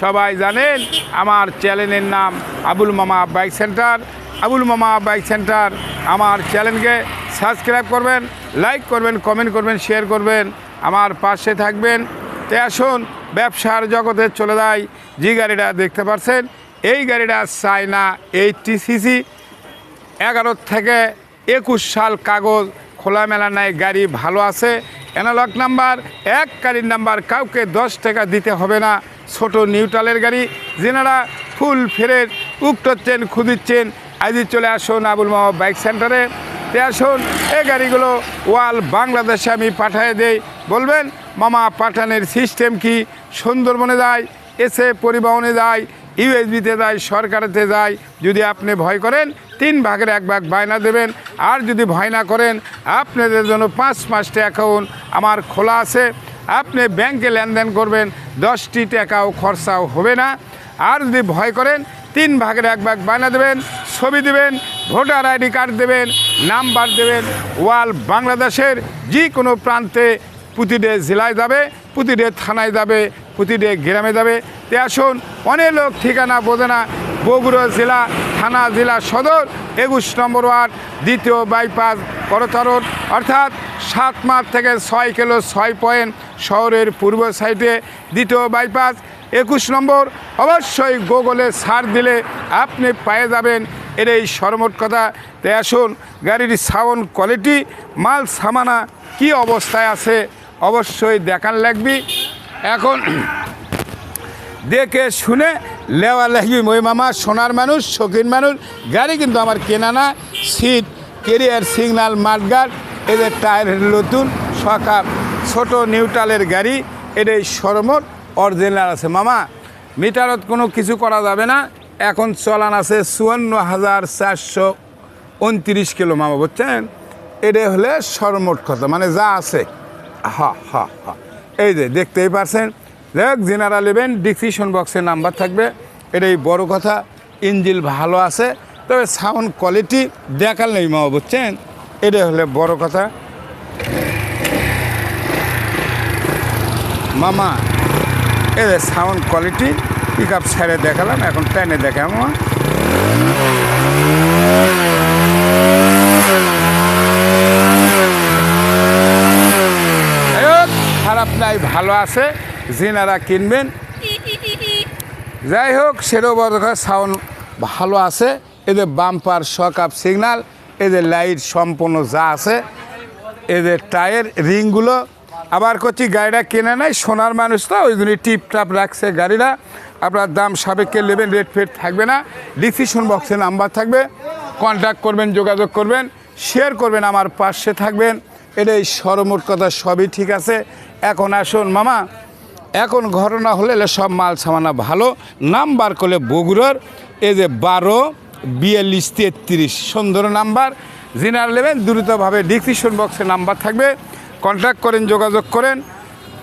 সবাই জানেন, আমার চ্যানেলের নাম আবুল মামা বাইক সেন্টার। আবুল মামা বাইক সেন্টার, আমার চ্যানেলকে সাবস্ক্রাইব করবেন, লাইক করবেন, কমেন্ট করবেন, শেয়ার করবেন। আমার পাশে থাকবেন। তে আসুন, ব্যবসার জগতে চলে যায় যে গাড়িটা দেখতে পাচ্ছেন এই গাড়িটা চায়না এইটটি সিসি, এগারো থেকে একুশ সাল কাগজ খোলামেলা নাই, গাড়ি ভালো আছে। অ্যানালগ নাম্বার এক গাড়ির নাম্বার কাউকে দশ টাকা দিতে হবে না। ছোট নিউট্রালের গাড়ি, যেনারা ফুল ফেরের উক্তচ্ছেন খুদিচ্ছেন আজই চলে আসুন আবুল মামা বাইক সেন্টারে। তে আসুন, এই গাড়িগুলো ওয়াল বাংলাদেশে আমি পাঠিয়ে দেই। বলবেন, মামা পাঠানের সিস্টেম কি? সুন্দরবনে যায়, এসে পরিবহনে যায়, ইউএসবিতে যায়, সরকারেতে যায়। যদি আপনি ভয় করেন, তিন ভাগের এক ভাগ বায়না দেবেন। আর যদি ভয় না করেন, আপনাদের জন্য পাঁচ পাঁচটা অ্যাকাউন্ট আমার খোলা আছে। আপনি ব্যাংকে লেনদেন করবেন, দশটি টাকাও খরচাও হবে না। আর যদি ভয় করেন, তিন ভাগের এক ভাগ বায়না দেবেন, ছবি দেবেন, ভোটার আইডি কার্ড দেবেন, নাম্বার দেবেন ওয়াল বাংলাদেশের যে কোনো প্রান্তে প্রতিটি জেলায় যাবে, প্রতিটি থানায় যাবে, প্রতিটি গ্রামে যাবে। তে আসুন, অনেক লোক ঠিকানা বোঝে না, বগুড়া জেলা, থানা জেলা সদর, একুশ নম্বর ওয়ার্ড, দ্বিতীয় বাইপাস করতরণ। অর্থাৎ সাত মাস থেকে ছয় কিলো ছয় পয়েন্ট শহরের পূর্ব সাইডে দ্বিতীয় বাইপাস একুশ নম্বর। অবশ্যই গুগলে সার দিলে আপনি পেয়ে যাবেন এর এই সরমোট কথা। তাই আসুন, গাড়ির সাউন্ড কোয়ালিটি মাল, সামানা কি অবস্থায় আছে অবশ্যই দেখান লাগবি। এখন দেখে শুনে লেওয়া লাগবি। মই মামা সোনার মানুষ, শৌখিন মানুষ, গাড়ি কিন্তু আমার কেনা না। সিট কেরিয়ার সিগনাল মাঠগার্ড এদের টায়ার নতুন সকাল ছোট নিউট্রালের গাড়ি, এটাই সরমোট অরিজিনাল আছে। মামা, মিটারত কোনো কিছু করা যাবে না, এখন চলান আছে চুয়ান্ন হাজার চারশো উনত্রিশ কিলো মামা, বুঝছেন? এটা হলে সরমোট কথা মানে যা আছে। হা হা হা। এই যে, দেখতেই পারছেন? দেখ জেনারা নেবেন ডিসক্রিপশন বক্সের নাম্বার থাকবে। এটাই বড় কথা ইঞ্জিল ভালো আছে, তবে সাউন্ড কোয়ালিটি দেখাল নেই মামা, বুঝছেন? এটা হলে বড় কথা। মামা এদের সাউন্ড কোয়ালিটি পিক আপ সাইডে দেখালাম, এখন ট্রেনে দেখাম খারাপ নাই, ভালো আছে যিনারা কিনবেন। যাই হোক, সেটাও বড় সাউন্ড ভালো আছে এদের বাম্পার শক আপ সিগনাল এদের লাইট সম্পূর্ণ যা আছে, এদের টায়ার, রিংগুলো। আবার করছি গাড়িটা কেনে নাই, সোনার মানুষ তো ওইগুলি টিপ টাপ রাখছে গাড়িটা। আপনার দাম সাবেককে নেবেন, রেট ফেট থাকবে না। ডিসিশন বক্সে নাম্বার থাকবে। কন্ট্যাক্ট করবেন, যোগাযোগ করবেন শেয়ার করবেন, আমার পাশে থাকবেন। এটাই সরমোট কথা, সবই ঠিক আছে। এখন আসুন, মামা, এখন ঘটনা হলে সব মাল সামানা ভালো। নাম্বার করলে বগুড়ার, এই যে বারো বিয়াল্লিশ তেত্রিশ। সুন্দর নাম্বার। জিনার নেবেন দ্রুতভাবে ডিসক্রিপশন বক্সে নাম্বার থাকবে। কন্ট্যাক্ট করেন, যোগাযোগ করেন।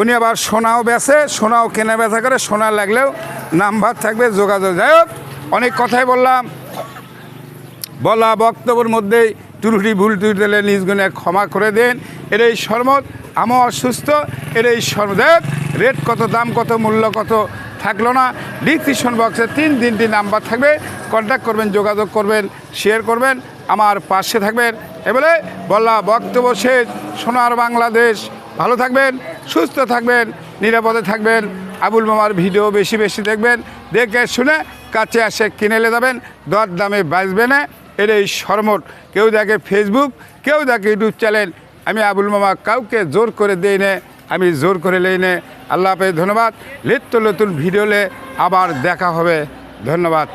উনি আবার সোনাও বেচে, সোনাও কেনা বেচা করে, সোনা লাগলেও নাম্বার থাকবে, যোগাযোগ। যাই হোক, অনেক কথাই বললাম। বলা বক্তব্যের মধ্যেই ত্রুটি ভুল ত্রুটি দিলে নিজ গুণে ক্ষমা করে দেন। এর এই শরমত। আমি অসুস্থ এর এই শরমদেব রেট কত, দাম কত, মূল্য কত থাকল না। ডিসক্রিপশন বক্সে তিন তিনটি নাম্বার থাকবে। কন্ট্যাক্ট করবেন, যোগাযোগ করবেন শেয়ার করবেন, আমার পাশে থাকবেন। এবারে বলা বক্তব্য শেষ। সোনার বাংলাদেশ। ভালো থাকবেন, সুস্থ থাকবেন, নিরাপদে থাকবেন। আবুল মামার ভিডিও বেশি বেশি দেখবেন। দেখে শুনে কাছে আসে কিনে নিয়ে যাবেন। দর দামে বাঁচবে না। এর এই শরমট কেউ দেখে ফেসবুক কেউ দেখে ইউটিউব চ্যানেল আমি আবুল মামা, কাউকে জোর করে দেই নে। আমি জোর করে লেইনে আল্লাহ হাফেজ ধন্যবাদ। নিত্য নতুন ভিডিওলে আবার দেখা হবে। ধন্যবাদ।